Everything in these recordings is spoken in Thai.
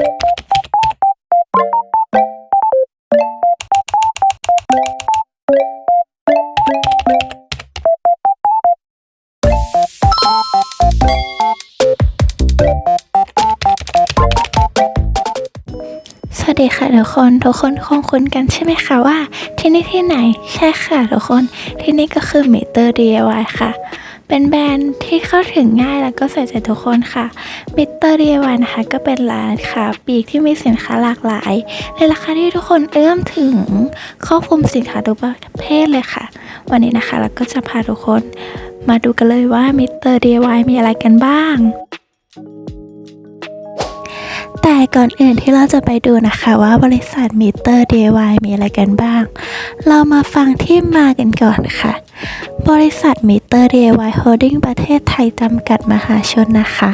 สวัสดีค่ะทุกคนทุกคนคงคุ้นกันใช่ไหมคะว่า ที่นี่ที่ไหน ใช่ค่ะทุกคนที่นี่ก็คือมิเตอร์ DIY ค่ะ เป็นแบรนด์ที่เข้าถึงง่ายแล้วก็ใส่ใจทุกคนค่ะมิเตอร์ DIY นะคะก็เป็นร้านค่ะปลีกที่มีสินค้าหลากหลาย ในราคาที่ทุกคนเอื้อมถึงครอบคลุมสินค้าทุกประเภทเลยค่ะ วันนี้นะคะเราก็จะพาทุกคนมาดูกันเลยว่ามิเตอร์ DIY มีอะไรกันบ้าง แต่ก่อนอื่นที่เราจะไปดูนะคะว่าบริษัทมิเตอร์ DIY มีอะไรกันบ้าง เรามาฟังที่มากันก่อนค่ะ บริษัทมิเตอร์ DIY Holding ประเทศไทยจำกัดมหาชนนะคะ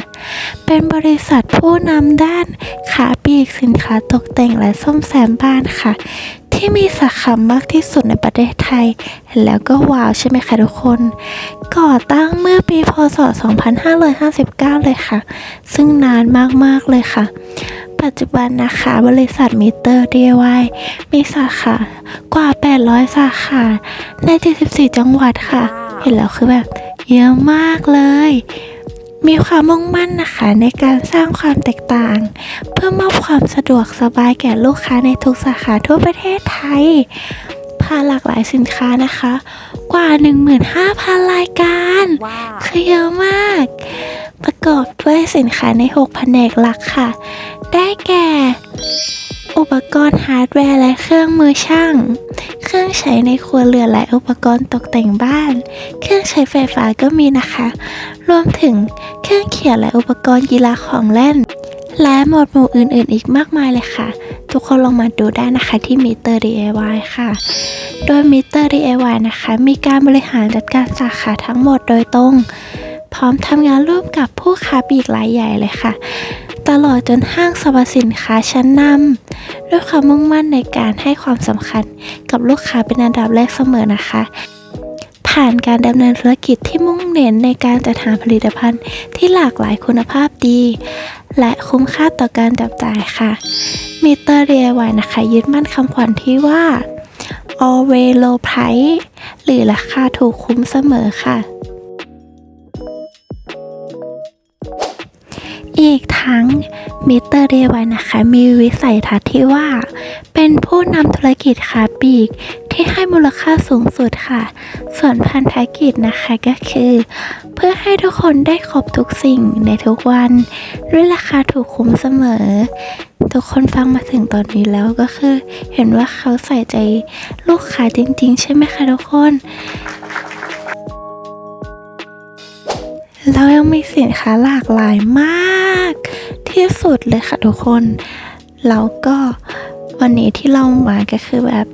เป็นบริษัทผู้นำด้านขาปีกสินค้าตกแต่งและซ่อมแซมบ้านค่ะ ที่มีสาขามากที่สุดในประเทศไทย แล้วก็ว้าวใช่ไหมคะทุกคน ก่อตั้งเมื่อปีพศ 2559 เลยค่ะ ซึ่งนานมากๆเลยค่ะ ปัจจุบันนะคะบริษัทมิเตอร์ DIY มีสาขากว่า 800 สาขาใน 74 จังหวัดค่ะ เห็นแล้วคือแบบเยอะมากเลย มีความมุ่งมั่นนะคะในการสร้างความแตกต่าง เพื่อมอบความสะดวกสบายแก่ลูกค้าในทุกสาขาทั่วประเทศไทยผ่านหลากหลายสินค้านะคะ กว่า 15,000 รายการ Wow. คือเยอะมาก ประกอบด้วยสินค้าใน 6 แผนกหลักค่ะ ได้แก่ อุปกรณ์ฮาร์ดแวร์และเครื่องมือช่าง เครื่องใช้ในครัวเรือนและอุปกรณ์ตกแต่งบ้าน เครื่องใช้ไฟฟ้าก็มีนะคะ รวมถึงเครื่องเขียนและอุปกรณ์กีฬาของเล่น และหมวดหมู่อื่นๆ อีกมากมายเลยค่ะ ทุกคนลองมาดูได้นะคะที่มิเตอร์ DIY ค่ะ โดยมิเตอร์ DIY นะคะ มีการบริหารจัดการสาขาทั้งหมดโดยตรง พร้อมทำงานร่วมกับผู้ค้าปลีกรายใหญ่เลยค่ะ ตลอดจนห้างสรรพสินค้าชั้นนำด้วยความมุ่งมั่นในการให้ความสำคัญกับลูกค้าเป็นอันดับแรกเสมอนะคะ ผ่านการดำเนินธุรกิจที่มุ่งเน้นในการจัดหาผลิตภัณฑ์ที่หลากหลายคุณภาพดี และคุ้มค่าต่อการจับจ่ายค่ะมิเตอร์ DIY นะคะยึดมั่นคำขวัญที่ว่า always low price หรือราคาถูกคุ้มเสมอค่ะ อีกทั้งมิสเตอร์เดวายนะคะ มีวิสัยทัศน์ที่ว่า เป็นผู้นำธุรกิจค้าปลีกที่ให้มูลค่าสูงสุดค่ะ ส่วนพันธกิจนะคะก็คือ เพื่อให้ทุกคนได้ครบทุกสิ่งในทุกวัน ด้วยราคาถูกคุ้มเสมอ ทุกคนฟังมาถึงตอนนี้แล้วก็คือ เห็นว่าเขาใส่ใจลูกค้าจริง ๆ ใช่ไหมคะทุกคนเรายังมีสินค้าหลากหลายมาก ที่สุดเลยค่ะทุกคน แล้วก็วันนี้ที่เรามาก็คือแบบ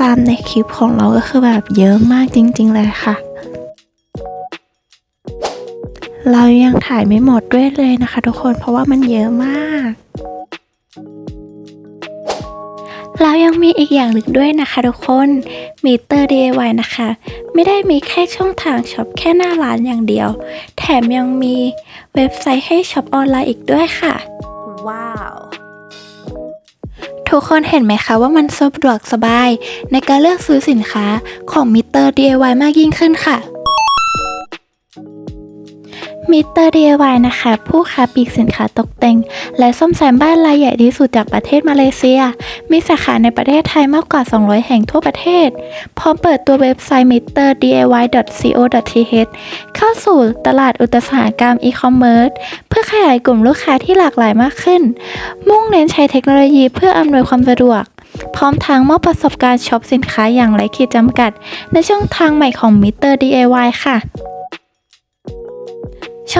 ตามในคลิปของเราก็คือแบบเยอะมากจริง ๆ เลยค่ะ เรายังถ่ายไม่หมดด้วยเลยนะคะ ทุกคนเพราะว่ามันเยอะมาก แล้วยังมีอีกอย่างหนึ่งด้วยนะคะทุกคนมิเตอร์ DIY นะคะ ไม่ได้มีแค่ช่องทางช็อปแค่หน้าร้านอย่างเดียว แถมยังมีเว็บไซต์ให้ช็อปออนไลน์อีกด้วยค่ะ Wow. ทุกคนเห็นไหมคะว่ามันสะดวกสบาย ในการเลือกซื้อสินค้าของมิเตอร์ DIY มากยิ่งขึ้นค่ะ มิสเตอร์ DIY นะคะ ผู้ค้าปลีกสินค้าตกแต่ง และซ่อมแซมบ้านรายใหญ่ที่สุดจากประเทศมาเลเซีย มีสาขาในประเทศไทยมากกว่า 200 แห่งทั่วประเทศ พร้อมเปิดตัวเว็บไซต์ meterdiy.co.th เข้าสู่ตลาดอุตสาหกรรมอีคอมเมิร์ซเพื่อขยายกลุ่มลูกค้าที่หลากหลายมากขึ้น มุ่งเน้นใช้เทคโนโลยีเพื่ออำนวยความสะดวกพร้อมทางมอบประสบการณ์ช็อปสินค้าอย่างไร้ขีดจำกัด ในช่องทางใหม่ของ Meter DIY ค่ะ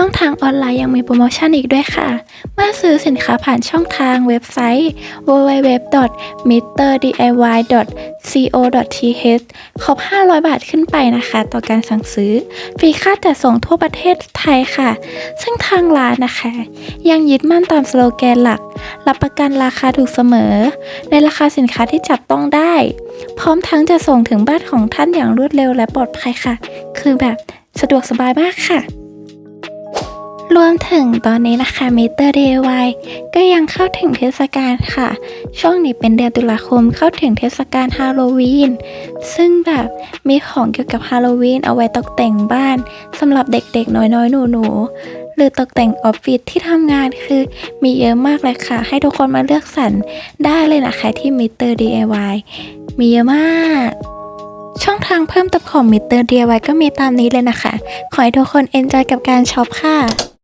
ช่องทางออนไลน์ยังมีโปรโมชั่นอีกด้วยค่ะ เมื่อซื้อสินค้าผ่านช่องทางเว็บไซต์ www.meterdiy.co.th ครบ 500 บาทขึ้นไปนะคะ ต่อการสั่งซื้อ ฟรีค่าจัดส่งทั่วประเทศไทยค่ะ ซึ่งทางร้านนะคะ ยังยึดมั่นตามสโลแกนหลัก รับประกันราคาถูกเสมอ ในราคาสินค้าที่จับต้องได้ พร้อมทั้งจะส่งถึงบ้านของท่านอย่างรวดเร็วและปลอดภัยค่ะ คือแบบสะดวกสบายมากค่ะ รวมถึงตอนนี้นะคะมิเตอร์ DIY ก็ยังเข้าถึงเทศกาลค่ะ ช่วงนี้เป็นเดือนตุลาคมเข้าถึงเทศกาลฮาโลวีน ซึ่งแบบมีของเกี่ยวกับฮาโลวีนเอาไว้ตกแต่งบ้านสำหรับเด็กๆ น้อยๆ หนูๆ หรือตกแต่งออฟฟิศที่ทำงานคือมีเยอะมากเลยค่ะ ให้ทุกคนมาเลือกสรรได้เลยนะคะที่มิเตอร์ DIY มีเยอะมากช่องทางเพิ่มเติมของมิเตอร์ DIY ก็มีตามนี้เลยนะคะ ขอให้ทุกคนเอนจอยกับการช็อปค่ะ